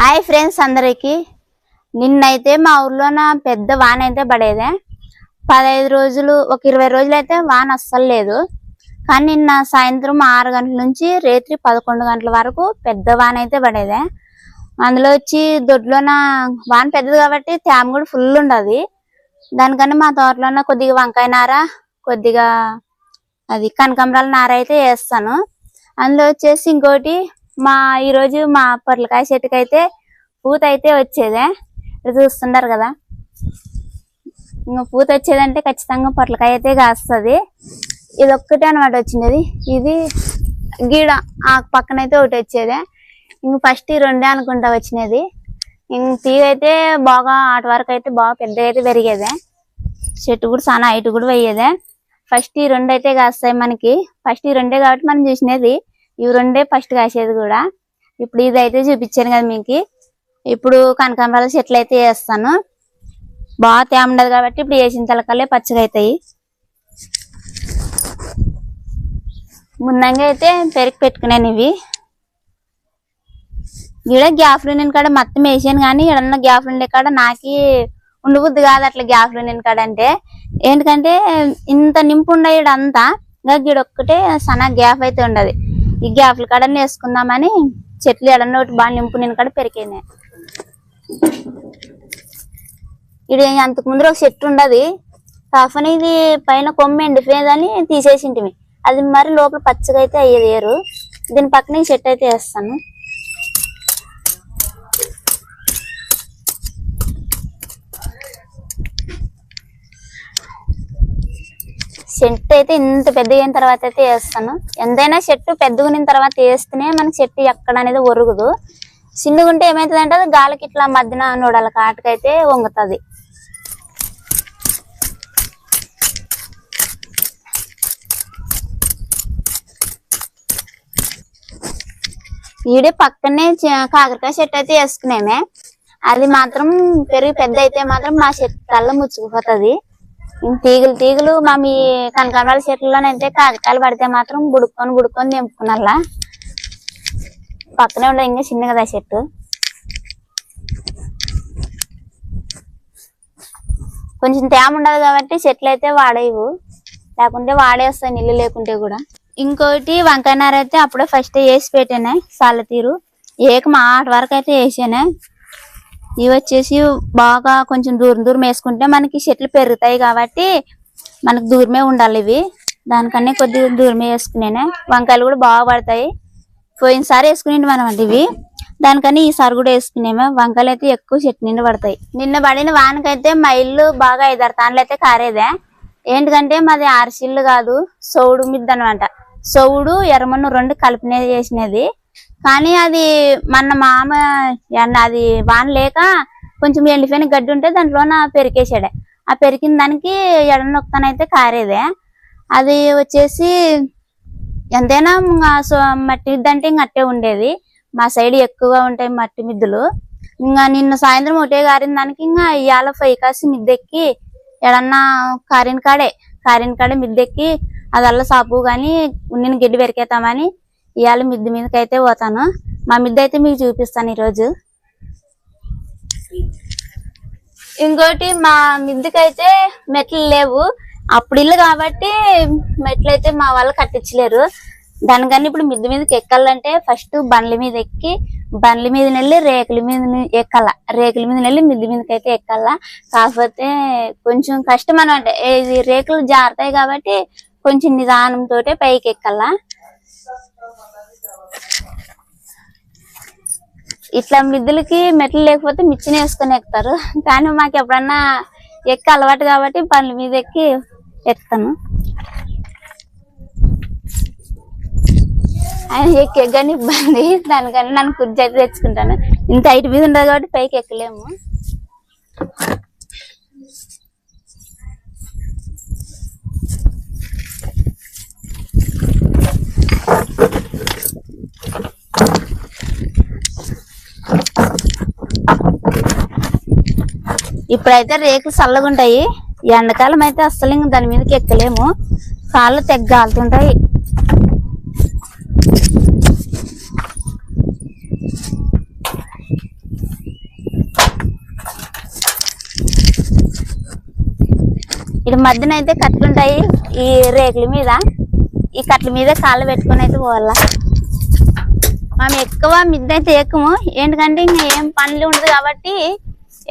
Hi friends అందరికి. నిన్నైతే మా ఊర్లోన పెద్ద వాన అయితే పడేదే. పదహైదు రోజులు ఒక ఇరవై రోజులు అయితే వాన అస్సలు లేదు. కానీ నిన్న సాయంత్రం ఆరు గంటల నుంచి రాత్రి పదకొండు గంటల వరకు పెద్ద వాన అయితే పడేదే. అందులో వచ్చి దొడ్లోన వాన పెద్దది కాబట్టి తేమ కూడా ఫుల్ ఉండదు. దానికన్నా మా తోటలోన కొద్దిగా వంకాయ నార కొద్దిగా అది కనకాంబరాల నార అయితే వేస్తాను. అందులో వచ్చేసి ఇంకోటి మా ఈరోజు మా పొట్లకాయ చెట్టుకి అయితే పూత అయితే వచ్చేదే. ఇక్కడ కదా. ఇంకా పూత వచ్చేదంటే ఖచ్చితంగా పొట్లకాయ అయితే కాస్తుంది. ఇది ఒక్కటే అనమాట వచ్చింది. ఇది గీడ ఆ పక్కన అయితే ఒకటి వచ్చేదే. ఇంక ఫస్ట్ ఈ రెండే అనుకుంటా వచ్చినది. ఇంక తీగ అయితే బాగా ఆట వరకు అయితే బాగా పెద్దగా అయితే పెరిగేదే. చెట్టు కూడా చాలా హైట్ కూడా పోయేదే. ఫస్ట్ ఈ రెండు అయితే కాస్తాయి మనకి. ఫస్ట్ ఈ రెండే కాబట్టి మనం చూసినది. ఇవి రెండే ఫస్ట్ కాసేది కూడా. ఇప్పుడు ఇది అయితే చూపించాను కదా మీకు. ఇప్పుడు కనకాంబరాల చెట్లు అయితే వేస్తాను. బాగా తేమ ఉండదు కాబట్టి ఇప్పుడు వేసిన తలకల్లే పచ్చగా అవుతాయి. ముందంగా అయితే పెరిగి పెట్టుకున్నాను ఇవి. ఈడ గ్యాఫ్లు నేను కాడ మొత్తం వేసాను కానీ ఈడన్న గ్యాఫ్లు ఉండే కాడ నాకి ఉండబుద్ది కాదు అట్లా గ్యాఫ్లు నేను కాడ అంటే. ఎందుకంటే ఇంత నింపు ఉండే ఈడంతా ఇంకా గీడొక్కటే సన్న గ్యాప్ అయితే ఉండదు. ఈ గ్యాప్ల కాడ వేసుకుందామని చెట్లు ఎడన్న ఒకటి బాగా నింపు నేను కాడ పెరికినాయి ఇది అంతకు ముందు ఒక చెట్టు ఉండదు. కాకపోతే ఇది పైన కొమ్మ ఎండిపోయేదని తీసేసింటిమి. అది మరి లోపల పచ్చగా అయితే అయ్యేది ఏరు దీని పక్కన చెట్టు అయితే వేస్తాను. చెట్టు అయితే ఇంత పెద్ద అయిన తర్వాత అయితే వేస్తాను. ఎంతైనా చెట్టు పెద్దగున్న తర్వాత వేస్తేనే మనకి చెట్టు ఎక్కడ అనేది ఒరుగుదు. చిన్నగుంటే ఏమవుతుంది అంటే అది గాలికి ఇట్లా మధ్యన నూడల కాటకైతే వంగుతుంది. ఈడే పక్కనే కాకరకాయ చెట్టు అయితే వేసుకునేమే. అది మాత్రం పెరిగి పెద్ద అయితే మాత్రం మా చెట్టు కళ్ళ ముచ్చుకుపోతుంది. తీగలు తీగలు మా మీ కనకాంబరాల చెట్లలోనైతే కాగితాలు పడితే మాత్రం బుడుక్కొని బుడుక్కొని తెంపుకున్నల్లా పక్కనే ఉండే ఇంకా చిన్న కదా చెట్టు. కొంచెం తేమ ఉండదు కాబట్టి చెట్లు అయితే వాడేవు. లేకుంటే వాడేస్తాయి నీళ్ళు లేకుంటే కూడా. ఇంకోటి వంకాయ నార అయితే అప్పుడే ఫస్ట్ వేసి పెట్టానే సాల తీరు. ఏక మాట వరకు అయితే వేసానే. ఇవి వచ్చేసి బాగా కొంచెం దూరం దూరం వేసుకుంటే మనకి చెట్లు పెరుగుతాయి కాబట్టి మనకు దూరమే ఉండాలి ఇవి. దానికన్నా కొద్దిగా దూరమే వేసుకునేనే. వంకాయలు కూడా బాగా పడతాయి. పోయినసారి వేసుకునేవి మనం అంటే ఇవి. దానికని ఈసారి కూడా వేసుకునేమే. వంకాయలు అయితే ఎక్కువ చెట్టు నిండి పడతాయి. నిన్న పడిన వానకైతే మా ఇల్లు బాగా ఐదారు తాన్లు అయితే కారేదే. ఏంటికంటే మాది ఆర్సిల్లు కాదు సౌడు మిద్ద అనమాట సౌడు ఎర్రమన్ను రెండు కలిపినది చేసినది. కానీ అది మన మామ ఎండ అది వాన లేక కొంచెం ఎండిపోయిన గడ్డి ఉంటే దాంట్లోన పెరికేసాడే ఆ పెరికిన దానికి ఎడనొక్కనైతే కారేదే. అది వచ్చేసి ఎంతైనా ఇంకా మట్టి మిద్ద అంటే ఇంక అట్టే ఉండేది. మా సైడ్ ఎక్కువగా ఉంటాయి మట్టి మిద్దులు. ఇంకా నిన్న సాయంత్రం ఒకటే కారిన దానికి ఇంకా ఇవాళ ఫైకాసి మిద్దెక్కి ఎడన్నా కారిన కాడే. కారిన కాడే మిద్దెక్కి అదల్లా సాపు కానీ ఉండిన గడ్డి పెరికేతామని ఇవాళ మిద్దె మీదకి అయితే పోతాను. మా మిద్ది అయితే మీకు చూపిస్తాను ఈరోజు. ఇంకోటి మా మిద్దెకైతే మెట్లు లేవు. అప్పుడు ఇల్లు కాబట్టి మెట్లు అయితే మా వాళ్ళు కట్టించలేరు. దానికని ఇప్పుడు మిద్దె మీదకి ఎక్కాలంటే ఫస్ట్ బండ్ల మీద ఎక్కి బండ్ల మీద వెళ్ళి రేకుల మీద ఎక్కాల. రేకుల మీద వెళ్ళి మిద్దె మీదకి అయితే ఎక్కాల. కాకపోతే కొంచెం కష్టం అనమాట ఇది రేకులు జారుతాయి కాబట్టి కొంచెం నిదానంతో పైకి ఎక్కాల. ఇట్లా మిద్దులకి మెట్లు లేకపోతే మిచ్చిని వేసుకొని ఎక్కుతారు. కానీ మాకు ఎప్పుడన్నా ఎక్కి అలవాటు కాబట్టి పనుల మీద ఎక్కి ఎక్కుతాను. ఆయన ఎక్కి ఎక్కని ఇబ్బంది. దానికన్నా నన్ను కుర్చీ అయితే తెచ్చుకుంటాను. ఇంత హైట్ మీద ఉండదు కాబట్టి పైకి ఎక్కలేము. ఇప్పుడైతే రేకులు చల్లగుంటాయి. ఎండాకాలం అయితే అస్సలు ఇంక దాని మీదకి ఎక్కలేము. కాళ్ళు తెగ్గాలుతుంటాయి. ఇది మధ్యన అయితే కట్లుంటాయి ఈ రేకుల మీద. ఈ కట్ల మీద కాళ్ళు పెట్టుకుని అయితే పోవాలా. మనం ఎక్కువ మిద్దె అయితే ఎక్కుము ఎందుకంటే ఇంకా ఏం పనులు ఉండదు కాబట్టి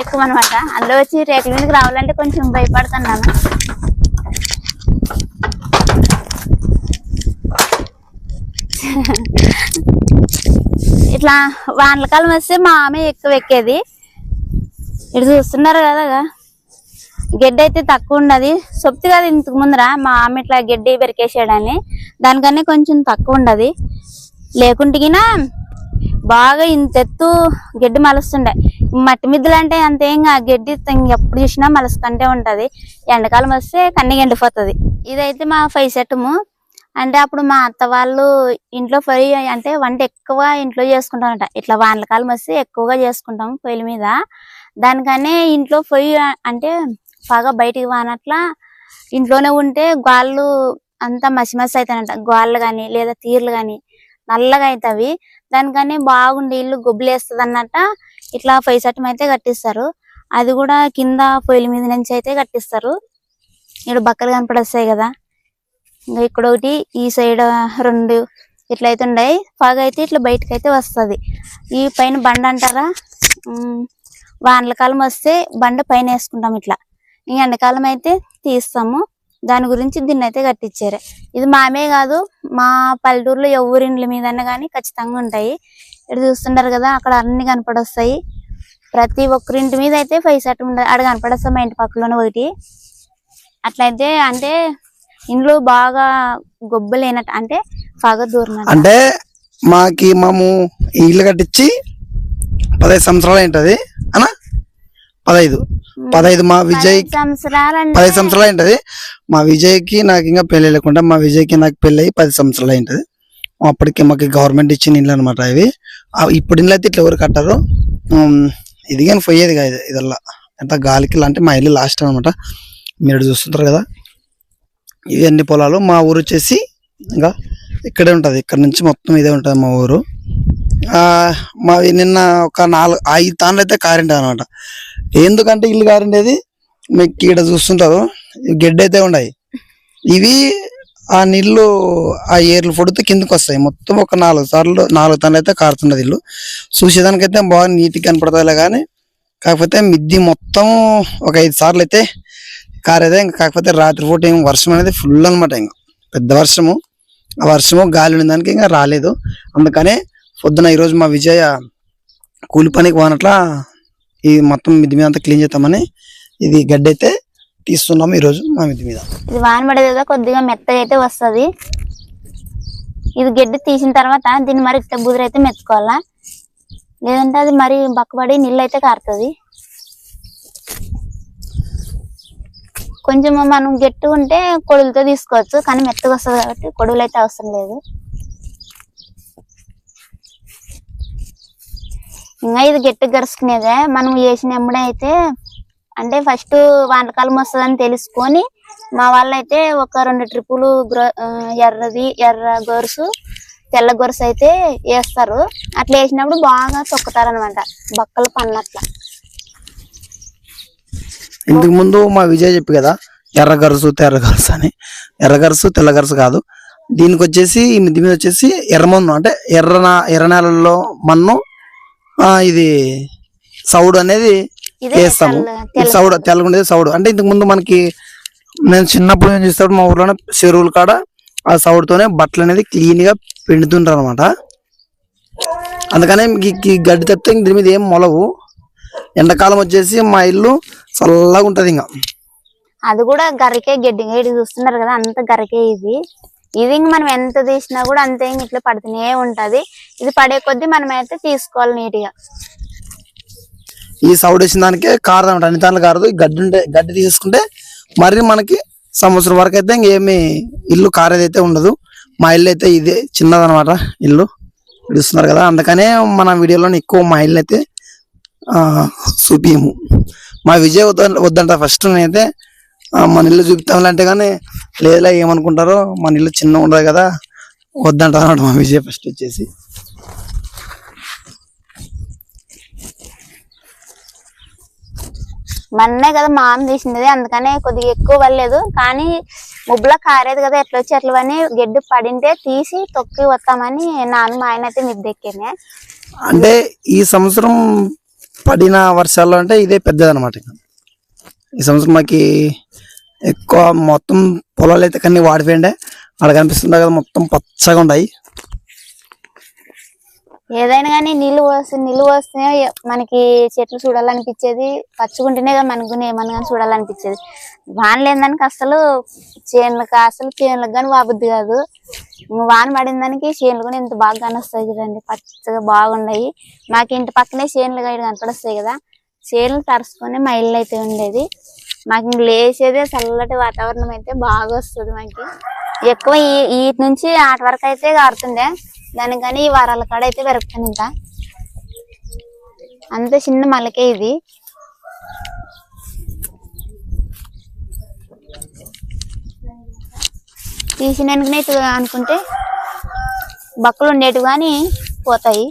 ఎక్కువ అనమాట అందులో వచ్చి రేకుల మీదకి రావాలంటే కొంచెం భయపడుతున్నాను. ఇట్లా వానకాలం వస్తే మా ఆమె ఎక్కువ ఎక్కేది. ఇటు చూస్తున్నారు కదా గడ్డి అయితే తక్కువ ఉండదు. సొప్తి కదా ఇంతకు ముందర మా ఆమె ఇట్లా గడ్డి పెరికేసాడని. దానికన్నా కొంచెం తక్కువ ఉండదు. లేకుంటే బాగా ఇంతెత్తు గడ్డి మలుస్తుండే. మట్టి మిద్దలు అంటే అంతేం గడ్డి ఎప్పుడు చూసినా మలుస్తుంటే ఉంటుంది. ఎండాకాలం వస్తే కన్నీ ఎండిపోతుంది. ఇదైతే మా ఫైవ్ సెట్టము. అంటే అప్పుడు మా అత్త వాళ్ళు ఇంట్లో పొయ్యి అంటే వంట ఎక్కువ ఇంట్లో చేసుకుంటామంట ఇట్లా వానలకాలం వస్తే ఎక్కువగా చేసుకుంటాం పొయ్యిల మీద. దానికనే ఇంట్లో పొయ్యి అంటే బాగా బయటికి వానట్లా ఇంట్లోనే ఉంటే గాళ్ళు అంతా మసి మసి అవుతాయంట గాళ్ళు కానీ లేదా తీర్లు కానీ నల్లగా అవుతాయి దానికని బాగుండి ఇల్లు గొబ్బులేస్తుంది అన్నట్ట ఇట్లా పైసట్టం అయితే కట్టిస్తారు. అది కూడా కింద పొయ్యిల మీద నుంచి అయితే కట్టిస్తారు. ఇక్కడ బక్కలు కనపడొస్తాయి కదా. ఇంకా ఇక్కడ ఒకటి ఈ సైడ్ రెండు ఇట్లా అయితే ఉన్నాయి బాగా అయితే ఇట్లా బయటకు అయితే వస్తది. ఈ పైన బండ అంటారా? వానల కాలం వస్తే బండ పైన వేసుకుంటాం ఇట్లా. ఈ ఎండాకాలం అయితే తీస్తాము. దాని గురించి దీన్ని అయితే కట్టించారు ఇది మామే కాదు మా పల్లెటూరులో ఎవరిండ్ల మీద కానీ ఖచ్చితంగా ఉంటాయి. ఇక్కడ చూస్తుంటారు కదా అక్కడ అన్ని కనపడొస్తాయి. ప్రతి ఒక్కరింటి మీద అయితే ఫైవ్ సెట్ ఉండదు అక్కడ కనపడొస్తాయి మా ఇంటి పక్కలోనే ఒకటి. అట్లయితే అంటే ఇండ్లు బాగా గొబ్బలేనట్టు అంటే బాగా దూరం అంటే మాకి మాము ఇల్లు కట్టించి పదహైదు సంవత్సరాలు ఏంటది పదహైదు. పదహైదు మా విజయ్ పది సంవత్సరాలు ఏంటది మా విజయ్కి నాకు ఇంకా పెళ్ళి లేకుండా మా విజయ్కి నాకు పెళ్ళి అయ్యి పది సంవత్సరాలు ఏంటది అప్పటికి మాకు గవర్నమెంట్ ఇచ్చిన ఇల్లు అనమాట ఇవి ఇప్పుడు ఇల్లు అయితే ఇట్లా ఎవరు కట్టారు. ఇది కానీ పోయేది కాదు ఇదల్లా. ఎంత గాలికి అంటే మా ఇల్లు లాస్ట్ అనమాట మీరు చూస్తుంటారు కదా. ఇవి అన్ని పొలాలు మా ఊరు వచ్చేసి ఇంకా ఇక్కడే ఉంటది. ఇక్కడ నుంచి మొత్తం ఇదే ఉంటది మా ఊరు. ఆ మావి నిన్న ఒక నాలుగు ఐదు తాన్లు అయితే కారింట అనమాట ఎందుకంటే ఇల్లు కారిండేది? మీకు ఇక్కడ చూస్తుంటారు గెడ్డ అయితే ఉన్నాయి ఇవి ఆ నీళ్ళు ఆ ఏర్లు పొడితే కిందకి వస్తాయి. మొత్తం ఒక నాలుగు సార్లు నాలుగు తనలు అయితే కారుతున్నది ఇల్లు. చూసేదానికైతే బాగా నీట్గా కనపడతాయిలే కానీ కాకపోతే మిద్ది మొత్తం ఒక ఐదు సార్లు అయితే కారేదే. ఇంకా కాకపోతే రాత్రిపూట ఏం వర్షం అనేది ఫుల్ అనమాట ఇంకా పెద్ద వర్షము. ఆ వర్షము గాలి ఉన్న దానికి ఇంకా రాలేదు. అందుకనే పొద్దున ఈరోజు మా విజయ కూలి పనికి పోనట్లా ఈ మొత్తం మిద్ది మీద అంతా క్లీన్ చేద్దామని ఇది గడ్డి అయితే తీస్తున్నాము ఈరోజు మా మిద్ది మీద. ఇది వాన పడేది కదా కొద్దిగా మెత్తగా అయితే వస్తది. ఇది గడ్డి తీసిన తర్వాత దీన్ని మరి ఇట్లా బుదిరి అయితే మెత్తుకోవాలా? లేదంటే అది మరి బక్కబడి నీళ్ళు అయితే కారుతుంది. కొంచెం మనం గట్టి ఉంటే కొడులతో తీసుకోవచ్చు కానీ మెత్తగా వస్తుంది కాబట్టి కొడువులు అయితే అవసరం లేదు. ఇంకా ఇది గట్టి గరుచుకునేదే మనం వేసిన ఎమ్మడే అయితే అంటే ఫస్ట్ వానకాలం వస్తుందని తెలుసుకొని మా వాళ్ళు అయితే ఒక రెండు ట్రిప్పులు గ్రో- ఎర్రది ఎర్ర గొరుసు తెల్ల గొరుసు అయితే వేస్తారు. అట్లా వేసినప్పుడు బాగా తొక్కుతారు అనమాట బక్కలు పన్నట్ల. ఇంతకు ముందు మా విజయ్ చెప్పి కదా ఎర్ర గరుసు తెర్ర గరుసు అని. ఎర్ర గరుసు తెల్ల గరుసు కాదు. దీనికి వచ్చేసి ఈ మిద్ది మీద వచ్చేసి ఎర్రమన్ను అంటే ఎర్ర ఎర్ర నేలల్లో మన్ను ఇది సౌడు అనేది వేస్తాము. సౌడు తెల్లగుండేది సౌడు. అంటే ఇంతకు ముందు మనకి నేను చిన్నప్పుడు ఏం చేస్తాడు మా ఊర్లోనే చెరువుల కాడ ఆ సౌడుతోనే బట్టలు అనేది క్లీన్గా పిండుతుంటారు అనమాట అందుకనే ఈ గడ్డి తప్పితే ఇంక దీని మీద ఏం మొలవు. ఎండాకాలం వచ్చేసి మా ఇల్లు చల్లగా ఉంటది ఇంకా. అది కూడా గరికే గడ్డి చూస్తున్నారు కదా అంత గరికే ఇది. ఇది ఇంక మనం ఎంత తీసినా కూడా అంతే ఇంక ఇట్లా పడుతూనే ఉంటది. ఇది పడే కొద్దీ మనం అయితే తీసుకోవాలి నీట్గా. ఈ సౌడ్ వేసిన దానికే కారదు అనమాట అన్ని దాంట్లో కారదు. గడ్డి ఉంటే గడ్డి తీసుకుంటే మరి మనకి సంవత్సరం వరకు అయితే ఇంకేమి ఇల్లు కారేది అయితే ఉండదు. మా ఇల్లు అయితే ఇదే చిన్నదనమాట ఇల్లు. చూస్తున్నారు కదా. అందుకనే మన వీడియోలో ఎక్కువ మా ఇల్లు అయితే చూపించము మా విజయ్ వద్ద వద్దంట ఫస్ట్ నేనైతే మన ఇల్లు చూపిస్తాంలే అంటే కానీ లేదులే ఏమనుకుంటారో మన ఇల్లు చిన్న ఉండదు కదా వద్దంట అనమాట మా విజయ్ ఫస్ట్ వచ్చేసి. మొన్నే కదా మామ తీసినది అందుకనే కొద్దిగా ఎక్కువ పడలేదు. కానీ ముబ్బులో కారేది కదా ఎట్లా వచ్చి ఎట్లా అని గడ్డి పడింటే తీసి తొక్కి వస్తామని నాన్న మా ఆయన అయితే మిద్దెక్కింది అంటే ఈ సంవత్సరం పడిన వర్షాలు అంటే ఇదే పెద్దదన్నమాట. ఈ సంవత్సరం మాకి ఎక్కువ మొత్తం పొలాలు అయితే కన్నీ వాడిపోయిండే. అక్కడ కనిపిస్తుండే కదా మొత్తం పచ్చగా ఉన్నాయి ఏదైనా కానీ నీళ్ళు పోస్తే నీళ్ళు పోస్తే మనకి చెట్లు చూడాలనిపించేది. పచ్చుకుంటేనే కదా మనకు ఏమన్నా కానీ చూడాలనిపించేది. వాన లేదానికి అసలు చేనులకు అసలు చేనులకు కానీ వాబుద్ది కాదు. వాన పడిన దానికి చేనులు కూడా ఇంత బాగా కనొస్తాయి కదండి. పచ్చగా బాగున్నాయి మాకు ఇంటి పక్కనే చేనులు గైడ్ కనపడొస్తాయి కదా. చేనులు తరుచుకొని మా ఇల్లు అయితే ఉండేది. మాకు ఇంక లేచేదే చల్లటి వాతావరణం అయితే బాగా వస్తుంది మాకు. ఎక్కువ ఈ నుంచి ఆట వరకు అయితే కారుతుండే. దానికని ఈ వారాల కాడ అయితే పెరుగుతాను ఇంకా అంత చిన్న మలకే ఇది. తీసినాకనే అనుకుంటే బక్కలు ఉండేటివి కానీ పోతాయి.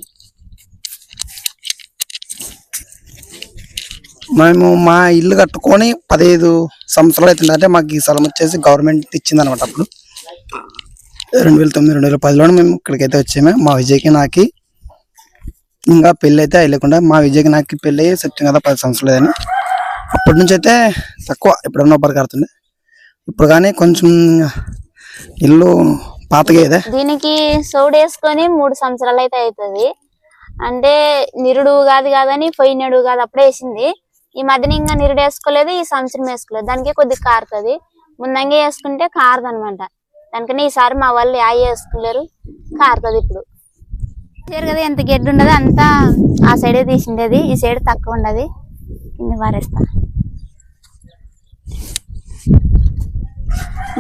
మేము మా ఇల్లు కట్టుకొని పదిహేదు సంవత్సరాలు అయితే అంటే మాకు ఈ స్థలం వచ్చేసి గవర్నమెంట్ ఇచ్చింది అనమాట అప్పుడు. రెండు వేల తొమ్మిది రెండు వేల పదిలోనే మేము ఇక్కడికైతే వచ్చాము. మా విజయ్కి నాకి ఇంకా పెళ్ళి అయితే అయ్యలేకుండా మా విజయ్కి నాకు పెళ్ళి అయ్యి చెప్తాం కదా పది సంవత్సరాలు అని అప్పటి నుంచి అయితే తక్కువ ఎప్పుడన్నా ఒకరికి కడుతుంది. ఇప్పుడు కానీ కొంచెం ఇల్లు పాతగా దీనికి సౌడు వేసుకొని మూడు సంవత్సరాలు అయితే అవుతుంది. అంటే నిరుడు కాదు కాదని పోయినడు కాదు అప్పుడే వేసింది. ఈ మధ్యన ఇంకా నిరుడు వేసుకోలేదు ఈ సంవత్సరం వేసుకోలేదు. దానికి కొద్దిగా కారుతుంది. ముందంగా వేసుకుంటే కారదు అనమాట దానికని ఈసారి మా వాళ్ళు యాయ వేసుకోలేరు కారుతుంది ఇప్పుడు. చూసారు కదా ఎంత గడ్డి ఉండదు అంతా ఆ సైడే తీసిండేది ఈ సైడ్ తక్కువ ఉండదు. కింద పారేస్తా.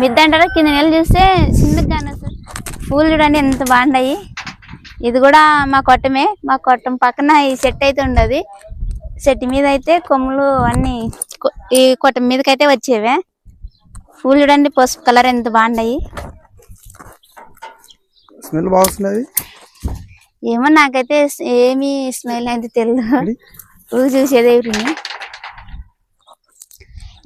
మిద్ద అంటారా? కింద నెల చూస్తే చిన్నగా పూలు చూడండి ఎంత బాగున్నాయి. ఇది కూడా మా కొట్టమే మా కొట్టం పక్కన ఈ చెట్టు అయితే ఉండదు. చెట్టు మీద అయితే కొమ్ములు అన్ని ఈ కొట్టం మీదకైతే వచ్చేవే. పూలు చూడండి పసుపు కలర్ ఎంత బాగున్నాయి. స్మెల్ బాగుంది. ఏమో నాకైతే ఏమీ స్మెల్ అయితే తెలియదు పూలు చూసేది ఎవరిని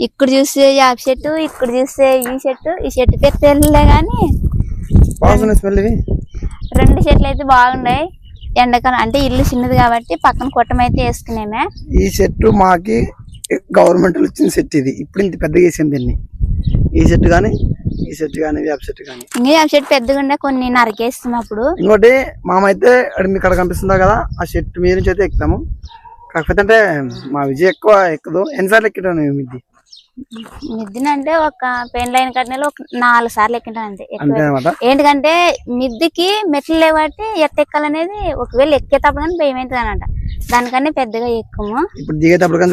ఇక్కడ చూస్తే యాప చెట్టు ఇక్కడ చూస్తే ఈ చెట్టు ఈ చెట్టు పేరు తెలియలే కానీ రెండు చెట్లు అయితే బాగున్నాయి. ఎండాకాలం అంటే ఇల్లు చిన్నది కాబట్టి పక్కన కుట్టం అయితే వేసుకునేమే. ఈ చెట్టు మాకి గవర్నమెంట్ ఇచ్చిన సెట్ ఇది. ఇప్పుడు ఇంత పెద్దగా వేసింది దీన్ని. ఈ చెట్టు కానీ ఈ చెట్టు కానీ వేప చెట్టు కానీ. ఇంకా యాప చెట్టు పెద్దగా ఉండే కొన్ని నరికేస్తాం అప్పుడు. ఇంకోటి మామైతే మీకు అక్కడ కనిపిస్తుందా కదా ఆ చెట్టు మీద నుంచి అయితే ఎక్కుతాము. కాకపోతే అంటే మా విజయ్ ఎక్కువ ఎక్కదు. ఎన్నిసార్లు ఎక్కిటాను ఇది మిద్దినంటే ఒక పెయిన్ లైన్ కట్టినలో ఒక నాలుగు సార్లు ఎక్కింటాను అంతే. ఏంటంటే మిద్దికి మెట్లు లేవట్టి ఎట్ట ఎక్కాలనేది ఒకవేళ ఎక్కేటప్పుడు కానీ భయం అవుతుంది అనమాట దానికన్నా పెద్దగా ఎక్కుము. ఇప్పుడు దిగేటప్పుడు కానీ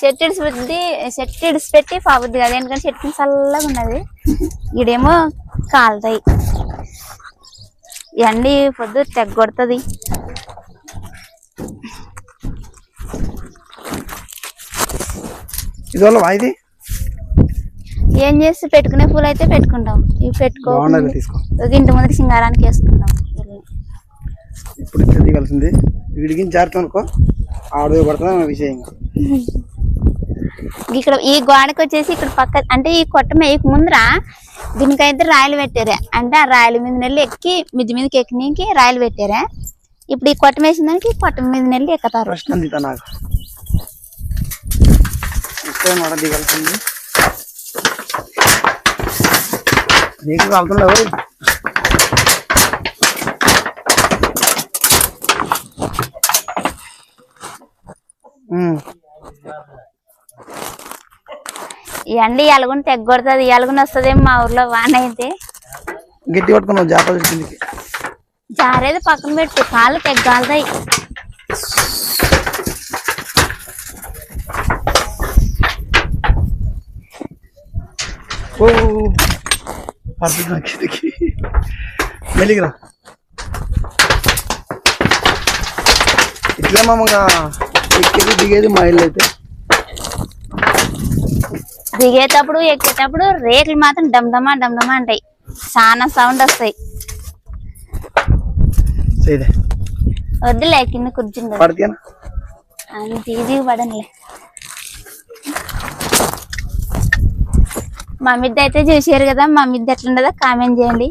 చెట్టు ఇడిచిపెట్టి చెట్టు ఇడిచిపెట్టి పావుద్ది కదా. ఎందుకంటే చెట్టు చల్లగా ఉన్నది. ఇడేమో కాలుతాయి. ఎండి పొద్దు తెగ్గొడుతుంది ఇది వల్ల ఇది? ఏం చేసి పెట్టుకునే పూలు అయితే పెట్టుకుంటాం. ఇవి పెట్టుకో ఇంటి ముందర సింగారానికి వేసుకుంటాం. ఇప్పుడు దిగాల్సింది. వీడికి జాగ్రత్త అనుకో. ఆడు ఇంకా. ఇక్కడ ఈ గోడకి వచ్చేసి ఇక్కడ పక్క అంటే ఈ కొట్ట మేయక ముందర దీనికైతే రాయలు పెట్టారే. అంటే ఆ రాయల మీద నెల్లి ఎక్కి మిద్ది మీదకి ఎక్కనీకి రాయలు పెట్టారే. ఇప్పుడు ఈ కొట్ట వేసిన దానికి కొట్ట మీద నెల్లి ఎక్కుతారు. ఇస్తే మడ దిగాల్సింది. నీకు. ఈ ఎండ ఎలగుని తెగ్గొడుతుంది ఎలగుని వస్తుందేమో మా ఊర్లో వాన అయితే. గట్టి పట్టుకున్నావు జాగ్రత్త జారేది పక్కన పెట్టు కాళ్ళు తెగ్గాలుతాయి. ఓ మెలిగిరా ఇట్లా ఎక్కేది దిగేది మా ఇల్లు అయితే. దిగేటప్పుడు ఎక్కేటప్పుడు రేట్లు మాత్రం డమ్డమా డమ్డమా అంటాయి. చాలా సౌండ్ వస్తాయి. వద్దులే కింద కూర్చుంది. పడితేనా అంత ఈజీగా పడనులే మా మిద్ద అయితే చూసారు కదా మా మిద్ద ఎట్లుండదో కామెంట్ చేయండి.